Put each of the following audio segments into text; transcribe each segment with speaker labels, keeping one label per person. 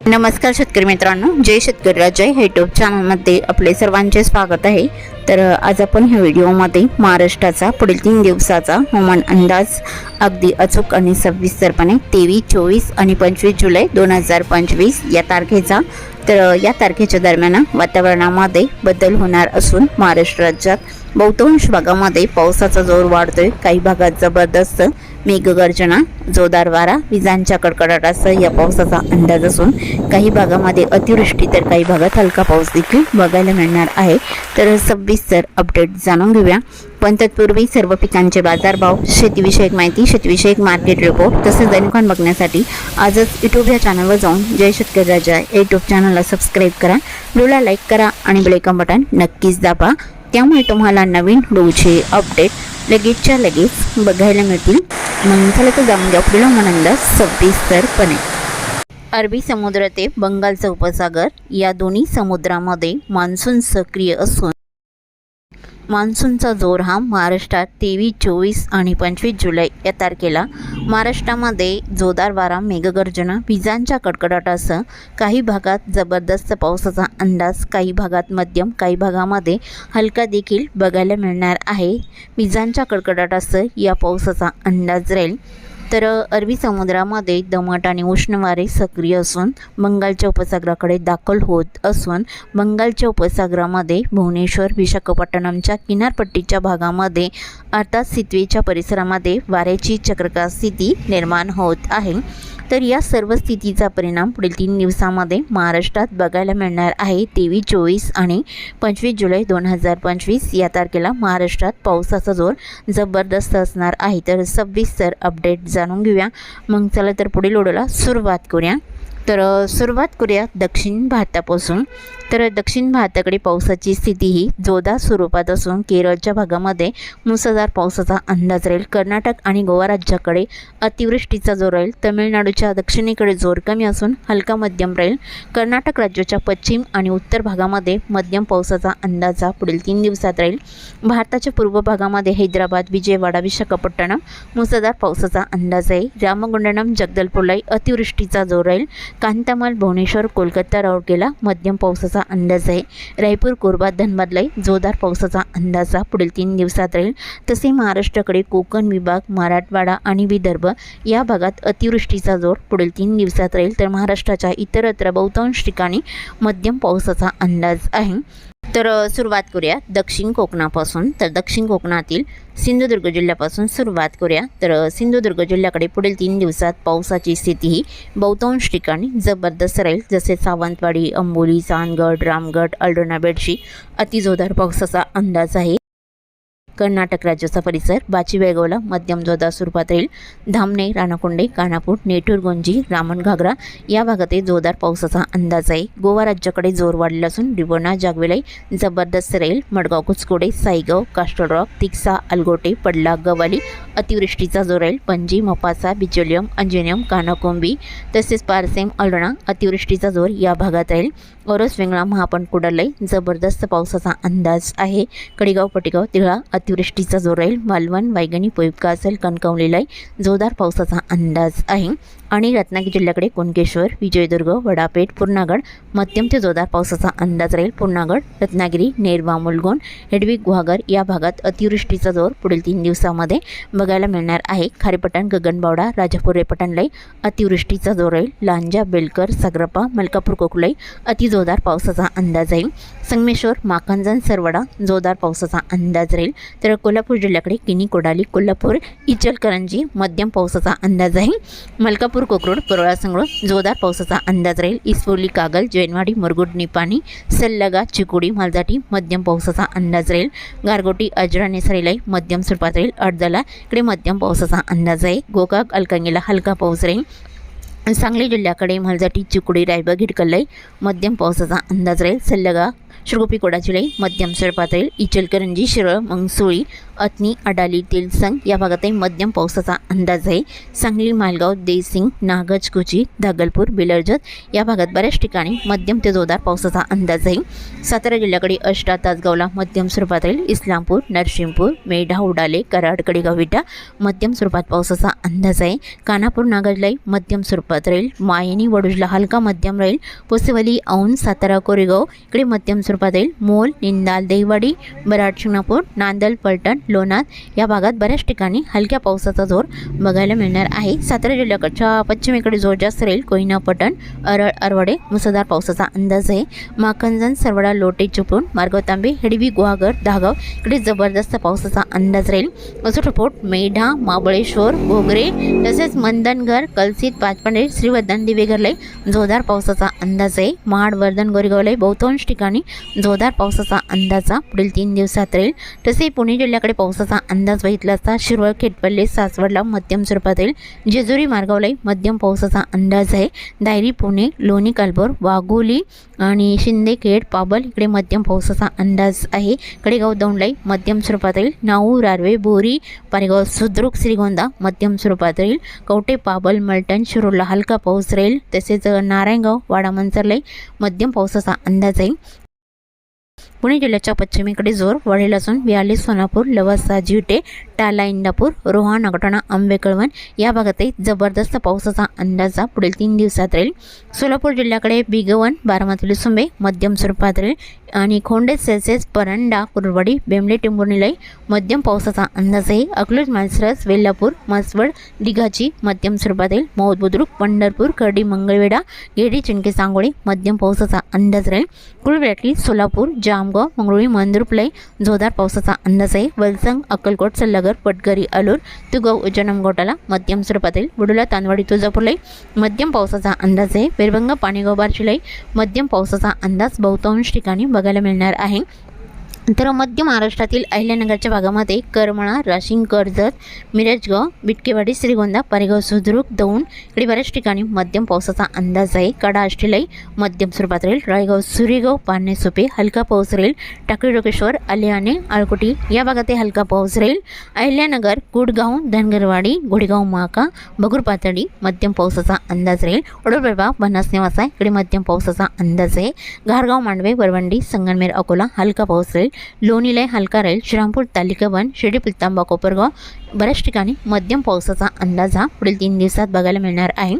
Speaker 1: नमस्कार शेतकरी मित्रांनो जय शेतकरी राजा हे यूट्यूब चॅनलमध्ये आपले सर्वांचे स्वागत आहे. तर आज आपण ह्या व्हिडिओमध्ये महाराष्ट्राचा पुढील तीन दिवसाचा हवामान अंदाज अगदी अचूक आणि सविस्तरपणे तेवीस चोवीस आणि पंचवीस जुलै दोन हजार पंचवीस या तारखेचा तर या तारखेच्या दरम्यान वातावरणामध्ये बदल होणार असून महाराष्ट्र राज्यात बहुतांश भागामध्ये पावसाचा जोर वाढतोय. काही भागात जबरदस्त मेघगर्जना जोरदार वारा विजांच्या कडकडाटासह या पावसाचा अंदाज असून काही भागामध्ये अतिवृष्टी तर काही भागात हलका पाऊस देखील बघायला मिळणार आहे. तर सविस्तर अपडेट जाणून घेऊया. पण तत्पूर्वी सर्व पिकांचे बाजारभाव शेतीविषयक माहिती शेतीविषयक मार्केट रिपोर्ट तसेच दैनिकान बघण्यासाठी आजच यूट्यूब या चॅनलवर जाऊन जय शेतकरी राजा या यूट्यूब चॅनलला सबस्क्राईब करा. व्हिडिओला लाईक करा आणि ब्लेकम बटन नक्कीच दाबा. त्यामुळे तुम्हाला नवीन व्हिडिओचे अपडेट लगेचच्या लगेच बघायला मिळतील. म्हणून झालं तर जाऊन घ्या पुढील आनंद सविस्तरपणे. अरबी समुद्र ते बंगालचा उपसागर या दोन्ही समुद्रामध्ये मान्सून सक्रिय असून मान्सूनचा जोर हा महाराष्ट्रात तेवीस चोवीस आणि पंचवीस जुलै या तारखेला. महाराष्ट्रामध्ये जोरदार वारा मेघगर्जना विजांच्या कडकडाटासह काही भागात जबरदस्त पावसाचा अंदाज काही भागात मध्यम काही भागामध्ये हलका देखील बघायला मिळणार आहे. विजांच्या कडकडाटासह या पावसाचा अंदाज राहील. तर अरबी समुद्रामध्ये दमट आणि उष्ण वारे सक्रिय असून बंगालच्या उपसागराकडे दाखल होत असून बंगालच्या उपसागरामध्ये भुवनेश्वर विशाखापट्टणमच्या किनारपट्टीच्या भागामध्ये अर्थात सितवेच्या परिसरामध्ये वाऱ्याची चक्रकार स्थिती निर्माण होत आहे. तर या सर्व स्थितीचा परिणाम पुढील तीन दिवसामध्ये महाराष्ट्रात बघायला मिळणार आहे. तेवीस चोवीस आणि पंचवीस जुलै दोन हजार पंचवीस या तारखेला महाराष्ट्रात पावसाचा जोर जबरदस्त असणार आहे. तर सविस्तर अपडेट जाणून घेऊया. मग चला तर पुढील ओढला सुरुवात करूया. तर सुरुवात करूया दक्षिण भारतापासून. तर दक्षिण भारताकडे पावसाची स्थिती ही जोरदार स्वरूपात असून केरळच्या भागामध्ये मुसळधार पावसाचा अंदाज राहील. कर्नाटक आणि गोवा राज्याकडे अतिवृष्टीचा जोर राहील. तमिळनाडूच्या दक्षिणेकडे जोर कमी असून हलका मध्यम राहील. कर्नाटक राज्याच्या पश्चिम आणि उत्तर भागामध्ये मध्यम पावसाचा अंदाजा पुढील तीन दिवसात राहील. भारताच्या पूर्व भागामध्ये हैदराबाद विजयवाडा विशाखापट्टणम मुसळधार पावसाचा अंदाज आहे. रामगुंडनम जगदलपूरलाही अतिवृष्टीचा जोर राहील. कांतामाल भुवनेश्वर कोलकाता राऊरकेला मध्यम पावसाचा अंदाज आहे. रायपूर कोरबा धनबादलाही जोरदार पावसाचा अंदाजा पुढील तीन दिवसात राहील. तसे महाराष्ट्राकडे कोकण विभाग मराठवाडा आणि विदर्भ या भागात अतिवृष्टीचा जोर पुढील तीन दिवसात राहील. तर महाराष्ट्राच्या इतरत्र बहुतांश ठिकाणी मध्यम पावसाचा अंदाज आहे. तर सुरुवात करूया दक्षिण कोकणापासून. तर दक्षिण कोकणातील सिंधुदुर्ग जिल्ह्यापासून सुरुवात करूया. तर सिंधुदुर्ग जिल्ह्याकडे पुढील तीन दिवसात पावसाची स्थिती ही बहुतांश ठिकाणी जबरदस्त राहील. जसे सावंतवाडी अंबोली चांदगड रामगड अल्डोना बेडशी अतिजोरदार पावसाचा अंदाज आहे. कर्नाटक राज्याचा परिसर बाची मध्यम जोरदार स्वरूपात राहील धामणे राणाकुंडे कानापूर नेटूर गोंजी रामण घागरा या भागातही जोरदार पावसाचा अंदाज आहे. गोवा राज्याकडे जोर वाढलेला असून रिवणा जागवेलाई जबरदस्त राहील मडगाव कुचकोडे साईगाव कास्टरॉक तिक्सा अलगोटे पडला गवाली अतिवृष्टीचा जोर राहील पणजी मपासा बिचोलियम अंजेनियम कानाकोंबी तसेच पारसेम अलणा अतिवृष्टीचा जोर या भागात राहील ओरस वेंगळा महापण कुडालय जबरदस्त पावसाचा अंदाज आहे. कडेगाव पटेगाव तिळा अतिवृष्टीचा जोर राहील. मालवण वायगणी पोयका असेल कणकवलीलाही जोरदार पावसाचा अंदाज आहे. आणि रत्नागिरी जिल्ह्याकडे कुणकेश्वर विजयदुर्ग वडापेठ पूर्णागड मध्यम ते जोरदार पावसाचा अंदाज राहील. पूर्णागड रत्नागिरी नेरवा मुलगोन हेडवी गुहागर या भागात अतिवृष्टीचा जोर पुढील तीन दिवसामध्ये बघायला मिळणार आहे. खारेपटण गगनबावडा राजापूर रेपटणलाई अतिवृष्टीचा जोर राहील. लांजा बेलकर सागरपा मलकापूर कोकलाई अतिजोरदार पावसाचा अंदाज आहे संगमेश्वर माखंजन सरवडा जोरदार पावसाचा अंदाज राहील. तर कोल्हापूर जिल्ह्याकडे किनी कोडाली कोल्हापूर इचलकरंजी मध्यम पावसाचा अंदाज आहे मलकापूर कोकरोड परोळा संगळ जोरदार पावसाचा अंदाज राहील. इस्फोली कागल जैनवाडी मुरगुड निपाणी सल्लगा चिकोडी मालजाटी मध्यम पावसाचा अंदाज राहील. गारगोटी अजरा नेसरेलाई मध्यम स्वरूपात राहील. अडदला इकडे मध्यम पावसाचा अंदाज आहे. गोकाक अलकंगीला हलका पाऊस राहील. सांगली जिल्ह्याकडे मलजाटी चिकुडी रायबा हिडकल्लाई मध्यम पावसाचा अंदाज राहील. सल्लगा श्रीगोपी कोडाचिलाई मध्यम स्वरूपात राहील. इचलकरंजी शिरळ मंगसुळी अतनी अडाली तेलसंग या भागातही मध्यम पावसाचा अंदाज आहे सांगली मालगाव देसिंग नागज कुची धागलपूर बिलर्जत या भागात बऱ्याच ठिकाणी मध्यम ते जोरदार पावसाचा अंदाज आहे सातारा जिल्ह्याकडे अष्टा तासगावला मध्यम स्वरूपात राहील. इस्लामपूर नरसिंहपूर मेढा उडाले कराडकडे कडेगाव मध्यम स्वरूपात पावसाचा अंदाज आहे कानापूर नागजलाई मध्यम स्वरूपात स्वरूपात राहील. मायनी वडुजला हलका मध्यम राहील. पुसेवली औंध सातारा कोरेगाव. इकडे मध्यम स्वरूपात राहील. मोल निंदाल देवाडी बराड शिंगणापूर नांदल पलटण लोणार या भागात बऱ्याच ठिकाणी हलक्या पावसाचा जोर बघायला मिळणार आहे. सातारा जिल्ह्याकडच्या पश्चिमेकडे जोर जास्त राहील. कोयना पटण अरळ अरवडे मुसळधार पावसाचा अंदाज आहे. माखंजन सरवडा लोटे चिपळूण मार्गवतांबे तांबे हेडवी गुहागर दहागाव इकडे जबरदस्त पावसाचा अंदाज राहील. असं मेढा महाबळेश्वर घोगरे तसेच मंदनगर कलसीत पाचपांडे श्रीवर्धन दिवेघरले जोरदार पावसाचा अंदाज आहे. महाड वर्धन गोरेगावले बहुतांश ठिकाणी जोरदार पावसाचा अंदाजा पुढील तीन दिवसात राहील. तसे पुणे जिल्ह्याकडे पावसाचा अंदाज बघितला असता शिरवळ खेटपल्ले सासवडला मध्यम स्वरूपात राहील. जेजुरी मार्गावलाही मध्यम पावसाचा अंदाज आहे. दायरी पुणे लोणी कालभोर वाघोली आणि शिंदेखेड पाबल इकडे मध्यम पावसाचा अंदाज आहे. कडेगाव दौंडलाई मध्यम स्वरूपात राहील. नाऊ रारवे बोरी पारेगाव सुद्रुक श्रीगोंदा मध्यम स्वरूपात राहील. कवटे पाबल मलटण शिरोला हलका पाऊस राहील. तसेच नारायणगाव वाडा मंचरलाई मध्यम पावसाचा अंदाज आहे. पुणे जिल्ह्याच्या पश्चिमेकडे जोर वाढेल असून बियालीस सोनापूर लवासा जिवटे टाला इंदापूर रोहा नगटाणा आंबेकळवण या भागातही जबरदस्त पावसाचा अंदाजा पुढील तीन दिवसात राहील. सोलापूर जिल्ह्याकडे बिगवन बारामती लुसुंबे मध्यम स्वरूपात राहील आणि खोंडे सेसेस परंडा कुरवाडी बेंबले टिंबुर्णीलाही मध्यम पावसाचा अंदाज आहे. अकलूज मासरस वेल्लापूर मसवड दिघाची मध्यम स्वरूपात येईल मौद बुद्रुक पंढरपूर कर्डी मंगळवेढा गेडी चिंके सांगोळी मध्यम पावसाचा अंदाज राहील. कुळवेटली सोलापूर जामगाव मंगरुळी मंदुरपलाई जोरदार पावसाचा अंदाज आहे. वलसंग अक्कलकोट सल्लागर पटगरी अलूर तुगव उज्जनम गोटाला मध्यम स्वरूपात येईल बुडुला तानवाडी तुळजापूरलाई मध्यम पावसाचा अंदाज आहे. पेरभंगा पाणीगाव बार्शीलाई मध्यम पावसाचा अंदाज बहुतांश ठिकाणी बघायला मिळणार आहे. तर मध्य महाराष्ट्रातील अहिल्यानगरच्या भागामध्ये करमळा राशिंग कर्जत मिरजगाव बिटकेवाडी श्रीगोंदा पारेगाव सुद्रुक दौंड इकडे बऱ्याच ठिकाणी मध्यम पावसाचा अंदाज आहे. कडा आष्टीलाई मध्यम स्वरूपात राहील. रायगाव सुरेगाव पारणे सोपे हलका पाऊस राहील. टाकळी डोकेश्वर आलियाने आळकुटी या भागातही हलका पाऊस राहील. अहिल्यानगर कुडगाव धनगरवाडी घोडेगाव माका बगूर पातळी मध्यम पावसाचा अंदाज राहील. वडोदरा बनास निवासा इकडे मध्यम पावसाचा अंदाज आहे. घारगाव मांडवे वरवंडी संगनमेर अकोला हलका पाऊस राहील. लोणीला हलका राहील श्रीरामपूर तालिका वन शिर्डी पिलतांबा कोपरगाव बऱ्याच ठिकाणी मध्यम पावसाचा अंदाज हा पुढील तीन दिवसात बघायला मिळणार आहे.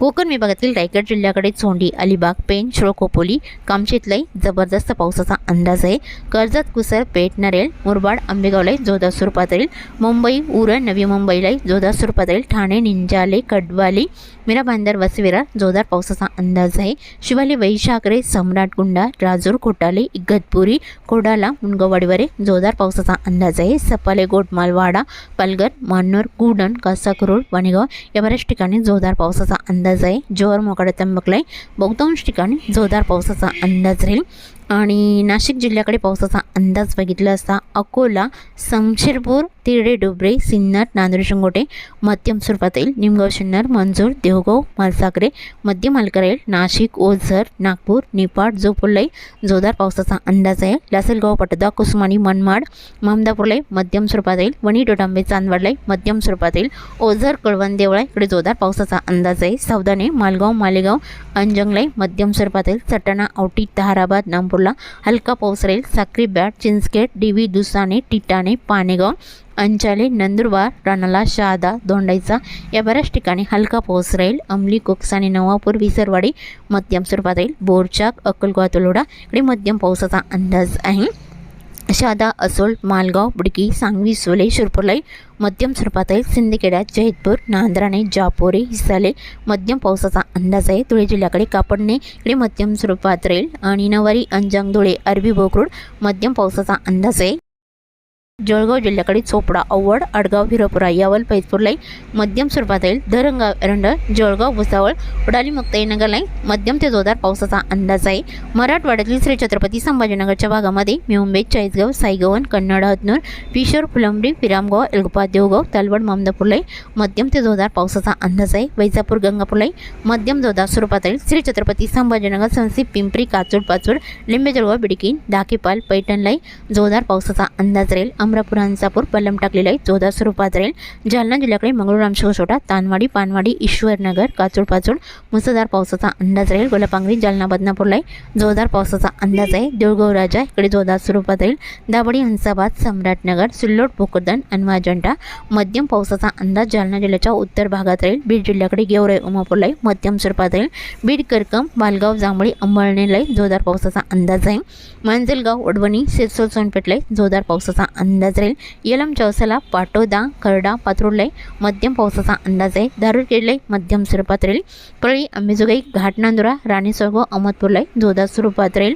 Speaker 1: कोकण विभागातील रायगड जिल्ह्याकडे चोंडी अलिबाग पेन श्रोकोपोली कामशेतलाई जबरदस्त पावसाचा अंदाज आहे. कर्जत कुसर पेठ नरेल मुरबाड आंबेगावलाई जोरदार स्वरूपात येईल. मुंबई उरण नवी मुंबईलाई जोरदार स्वरूपात येईल. ठाणे निंजाले कडवाली मीरा बांदर वसविरा जोरदार पावसाचा अंदाज आहे. शिवाली वैशाकरे सम्राटकुंडा राजूर कोटाले इगतपुरी कोडाला मुनगवाडीवरे जोरदार पावसाचा अंदाज आहे. सपाले गोटमालवाडा पालघर मान्नूर कुडण कासाकरोड वाणेगाव या बऱ्याच ठिकाणी जोरदार पावसाचा अंदाज आहे जोर मोकाडा तंबकलाई बहुतांश ठिकाणी जोरदार पावसाचा अंदाज राहील आणि नाशिक जिल्ह्याकडे पावसाचा अंदाज बघितला असता अकोला समशेरपूर तिरडे डोबरे सिन्नर नांदेड शिंगोटे मध्यम स्वरूपात येईल निमगाव शिन्नर मंजूर देवगाव मालसाकरे मध्यम हलका नाशिक ओझर नागपूर निपाड जोपुलाई जोरदार पावसाचा अंदाज आहे. लासलगाव पटदा कुसुमानी मनमाड मामदापूरलाई मध्यम स्वरूपात येईल वणी डोटांबे चांदवडलाई मध्यम स्वरूपात येईल ओझर कळवण देवळा इकडे जोरदार पावसाचा अंदाज आहे. सावदाने मालगाव मालेगाव अंजंगलाई मध्यम स्वरूपात येईल सटाणा औटी ताराबाद नामपूरला हलका पाऊस राहील साक्री बॅट चिंचखेड डिवी दुसाने टिटाणे पानेगाव अंचाले नंदुरबार रानाला शहादा दोंडाईचा या बऱ्याच ठिकाणी हलका पाऊस राहील अंमली कोकसाने नवापूर विसरवाडी मध्यम स्वरूपात राहील बोरचाक अक्कलगाव तलोडा इकडे मध्यम पावसाचा अंदाज आहे शहादा असोल मालगाव बुडकी सांगवी सोले शिरपूरलाई मध्यम स्वरूपात आहे सिंदखेडा जैतपूर नांद्राणे जापोरे हिसाले मध्यम पावसाचा अंदाज आहे. धुळे जिल्ह्याकडे कापडणे इकडे मध्यम स्वरूपात राहील आणि नवारी अंजंग धुळे अरबी बोकरूड मध्यम पावसाचा अंदाज आहे. जळगाव जिल्ह्याकडे चोपडा अव्वड आडगाव हिरोपुरा यावल पैसपूरलाई मध्यम स्वरूपात येईल धरणगाव एरंड जळगाव भुसावळ उडाली मुक्ताईनगरलाई मध्यम ते जोरदार पावसाचा अंदाज आहे. मराठवाड्यातील श्री छत्रपती संभाजीनगरच्या भागामध्ये मुंबई चाळीसगाव साईगवन कन्नड हतनूर पिशोर फुलंबरी विरामगाव एलगोपा देवगाव तलवड ममदापूरलाई मध्यम ते जोरदार पावसाचा अंदाज आहे. वैजापूर गंगापूरलाई मध्यम जोरदार स्वरूपात येईल श्री छत्रपती संभाजीनगर संसी पिंपरी काचूड पाचूड लिंबेजळगाव बिडकीन दाकेपाल पैठणलाई जोरदार पावसाचा अंदाज राहील. अमरापूर हंसापूर पल्लम टाकलेला आहे चौदा स्वरूपात राहील. जालना जिल्ह्याकडे मंगळूर आमशिवसोटा तानवाडी पानवाडी ईश्वरनगर काचोड पाचोड मुसळधार पावसाचा अंदाज राहील. गोलापांगरी जालना बदनापूरला आहे जोरदार पावसाचा अंदाज आहे. देऊळगाव राजा इकडे जोरदार स्वरूपात राहील. दाबडी हंसाबाद सम्राटनगर सिल्लोड भोकरदन आणि मध्यम पावसाचा अंदाज जालना जिल्ह्याच्या उत्तर भागात राहील. बीड जिल्ह्याकडे गेवराई उमापूरला आहे मध्यम स्वरूपात राहील. बीड करकम बालगाव जांभळी अंबळणेला आहे जोरदार पावसाचा अंदाज आहे. मांजलगाव वडवणी सिरसोल सोनपेठला आहे जोरदार पावसाचा अंदाज अंदाज राहील येलम चौसाला पाटोदा करडा पात्रोडला मध्यम पावसाचा अंदाज आहे दारूर आहे मध्यम स्वरूपात राहील परळी अंबेजोगाई घाटनांदुरा राणी सोळगाव जोरदार स्वरूपात राहील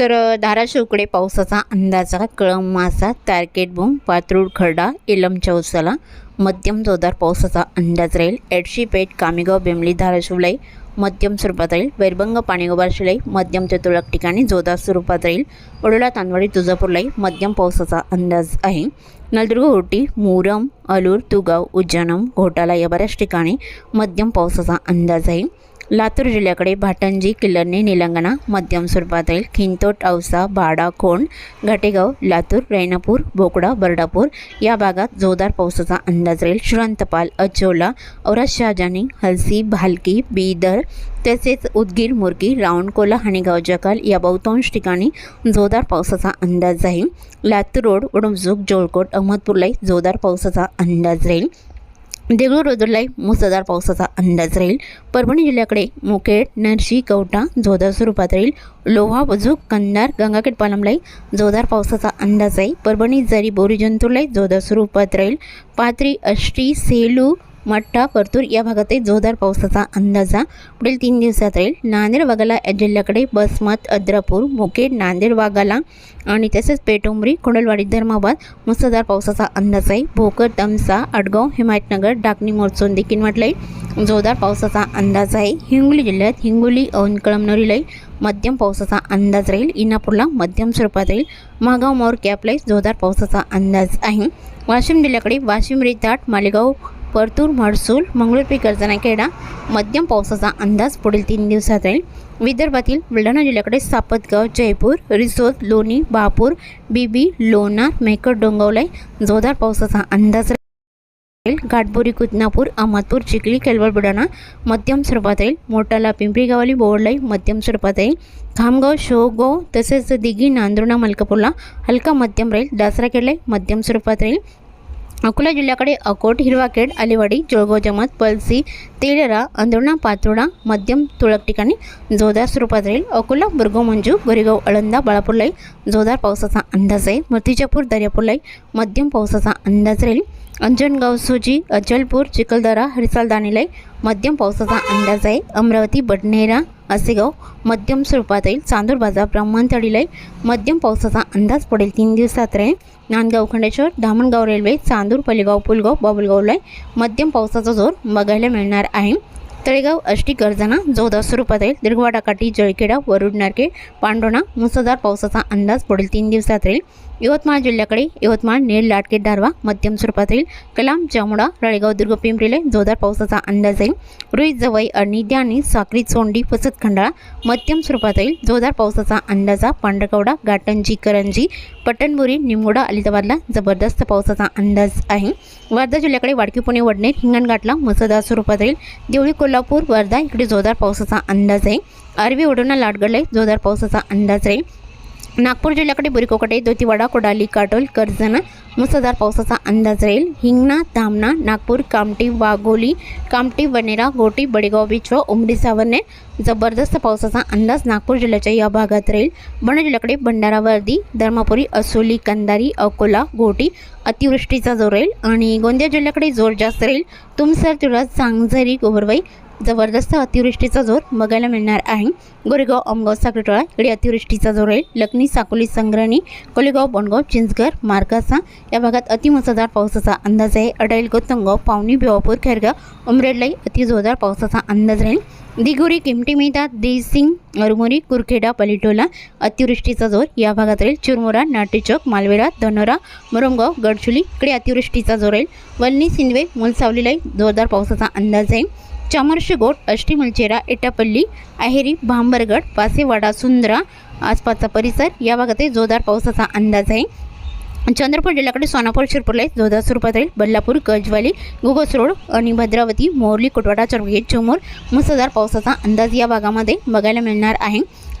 Speaker 1: तर धाराशिवकडे पावसाचा अंदाजा कळम मासा तारकेट बूम पात्रूड खरडा इलम चौसाला मध्यम जोरदार पावसाचा अंदाज राहील एडशी पेठ कामेगाव बेमली धाराशिवलाई मध्यम स्वरूपात राहील वैरभंग पाणीगोबारशिलाई मध्यम ते तुरळक ठिकाणी जोरदार स्वरूपात राहील वडोला तांदवाडी तुळजापूरलाही मध्यम पावसाचा अंदाज आहे. नलदुर्ग ओटी मुरम अलूर तुगाव उज्जैनम घोटाला या बऱ्याच ठिकाणी मध्यम पावसाचा अंदाज आहे. लातूर जिल्ह्याकडे भाटंजी किल्लरणी निलंगणा मध्यम स्वरूपात राहील खिंतोट औसा बाडा खोंड घाटेगाव लातूर रैनापूर बोकडा बर्डापूर या भागात जोरदार पावसाचा अंदाज राहील. श्रांतपाल अचोला औरत शहाजानी हलसी भालकी बीदर तसेच उदगीर मुरगी रावणकोला आणि गावजकाल या बहुतांश ठिकाणी जोरदार पावसाचा अंदाज आहे लातूर रोड उडमजुक जोळकोट अहमदपूरलाही जोरदार पावसाचा अंदाज राहील. देगलूर रोजरलाही मुसळधार पावसाचा अंदाज राहील. परभणी जिल्ह्याकडे मुखेड नरशी कवटा जोरदार स्वरूपात राहील. लोहा वजूक कंदार गंगाखेड पालमलाई जोरदार पावसाचा अंदाज आहे. परभणी जरी बोरी जंतूरलाई जोरदार स्वरूपात राहील. पाथरी अष्टी सेलू मठ्ठा परतूर या भागातही जोरदार पावसाचा अंदाजा. पुढील तीन दिवसात राहील नांदेड वाघाला या जिल्ह्याकडे बसमत अद्रापूर मुखेड नांदेड वाघाला आणि तसेच पेटोंबरी कोंडलवाडी धर्माबाद मुसळधार पावसाचा अंदाज आहे. भोकर तमसा अडगाव हिमायतनगर डाकणी मोरचोंदी म्हटलंय. जोरदार पावसाचा अंदाज आहे. हिंगोली जिल्ह्यात हिंगोली औंध कळमनुरीलाही मध्यम पावसाचा अंदाज राहील. इनापूरला मध्यम स्वरूपात राहील. महागाव मोर कॅपलाही जोरदार पावसाचा अंदाज आहे. वाशिम जिल्ह्याकडे वाशिम रेताट मालेगाव परतूर म्हडसूल मंगळूरपी कर्जनाखेडा मध्यम पावसाचा अंदाज पुढील तीन दिवसात राहील विदर्भातील बुलढाणा जिल्ह्याकडे सापतगाव जयपूर रिसोद लोणी बापूर बीबी लोणार मेकर डोंगवलाई जोरदार पावसाचा अंदाज राहील. घाटबोरी कुतनापूर अहमदपूर चिखली केलवड बुलढाणा मध्यम स्वरूपात राहील मोटाला पिंपरी गावाली बोवडलाई मध्यम स्वरूपात राहील खामगाव शोगाव तसेच दिघी नांदुर्णा मलकापूरला हलका मध्यम राहील. दासराखेडलाई मध्यम स्वरूपात राहील. अकोला जिल्ह्याकडे अकोट हिरवाखेड आलेवाडी जळगाव जमात पलसी तेलरा अंदोणा पातोडा मध्यम तुळक ठिकाणी जोरदार स्वरूपात राहील. अकोला बुरगाव मंजू गोरेगाव अळंदा बाळापूरलाई जोरदार पावसाचा अंदाज आहे. मूर्तिजापूर दर्यापूरलाई मध्यम पावसाचा अंदाज राहील. अंजनगाव सुजी अचलपूर चिखलदरा हरिसाल दाणेलाई मध्यम पावसाचा अंदाज आहे. अमरावती बडनेरा असेगाव मध्यम स्वरूपात येईल. चांदूर बाजार ब्राह्मणतडीलाई मध्यम पावसाचा अंदाज पडेल. तीन दिवसात राहील. नांदगाव खंडेश्वर धामणगाव रेल्वे चांदूर पलेगाव पुलगाव बाबुलगावला मध्यम पावसाचा जोर बघायला मिळणार आहे. तळेगाव अष्टी गर्जना जोरदार स्वरूपात येईल. दिर्घवाडा काठी जळखेडा वरुड नारके पांडोणा मुसळधार पावसाचा अंदाज पुढील तीन दिवसात राहील. यवतमाळ जिल्ह्याकडे यवतमाळ नेर लाटके दारवा मध्यम स्वरूपात येईल कलाम जामुडा रळेगाव दुर्ग पिंपरीले जोरदार पावसाचा अंदाज आहे. रुई जवई आणि द्यानी साक्री चोंडी फसत खंडाळा मध्यम स्वरूपात येईल जोरदार पावसाचा अंदाजा पांढरकवडा गाटंजी करंजी पटणबुरी निमगोडा अलिताबादला जबरदस्त पावसाचा अंदाज आहे. वर्धा जिल्ह्याकडे वाडकी पुणे वडनेर हिंगणघाटला मुसळधार स्वरूपात येईल देवळी कोल्हापूर वर्धा इकडे जोरदार पावसाचा अंदाज आहे. अरबी ओढोना लाडगडला जोरदार पावसाचा अंदाज राहील नागपूर जिल्ह्याकडे बुरिकोकडे दोतीवाडा कोडाली काटोल कर्जना मुसळधार पावसाचा अंदाज राहील. हिंगणा धामणा नागपूर कामटी वाघोली कामटी वनेरा गोटी बडेगाव बीच व उमडी सावरणे जबरदस्त पावसाचा अंदाज नागपूर जिल्ह्याच्या या भागात राहील. बुलढाणा जिल्ह्याकडे भंडारा वर्दी धर्मापुरी असोली कंदारी अकोला गोटी अतिवृष्टीचा जोर राहील. आणि गोंदिया जिल्ह्याकडे जोर जास्त राहील. तुमसर तुळस सांगझरी गोबरवाई जबरदस्त अतिवृष्टीचा जोर बघायला मिळणार आहे. गोरेगाव अमगाव साखरटोळा इकडे अतिवृष्टीचा जोर आहे. लखनी साकोली संग्रहणी कोलेगाव बोंडगाव चिंचघर मार्कासा या भागात अतिमुसळधार पावसाचा अंदाज आहे. अडाईल गोतंगाव पावनी भिवापूर खैरगाव उमरेडलाही अतिजोरदार पावसाचा अंदाज राहील. दिगोरी किमटी मिळतात देसिंग अरमोरी कुरखेडा पलिटोला अतिवृष्टीचा जोर या भागात राहील. चिरमुरा नाटेचौक मालवेडा धनोरा मुरमगाव गडचुली इकडे अतिवृष्टीचा जोर राहील. वल्ली सिंदवे मुलसावलीलाही जोरदार पावसाचा अंदाज आहे. चामर्शी गोट एटापल्ली अहेरी भांबरगड वासेवाडा सुंदरा आसपासचा परिसर या भागातही जोरदार पावसाचा अंदाज आहे. चंद्रपूर जिल्ह्याकडे सोनापूर शिरपूरला जोरदार स्वरूपात राहील बल्लापूर गजवाली गुगस रोड आणि भद्रावती मोरली कुटवाडा चरगेट चमोर मुसळधार पावसाचा अंदाज या भागामध्ये बघायला मिळणार आहे.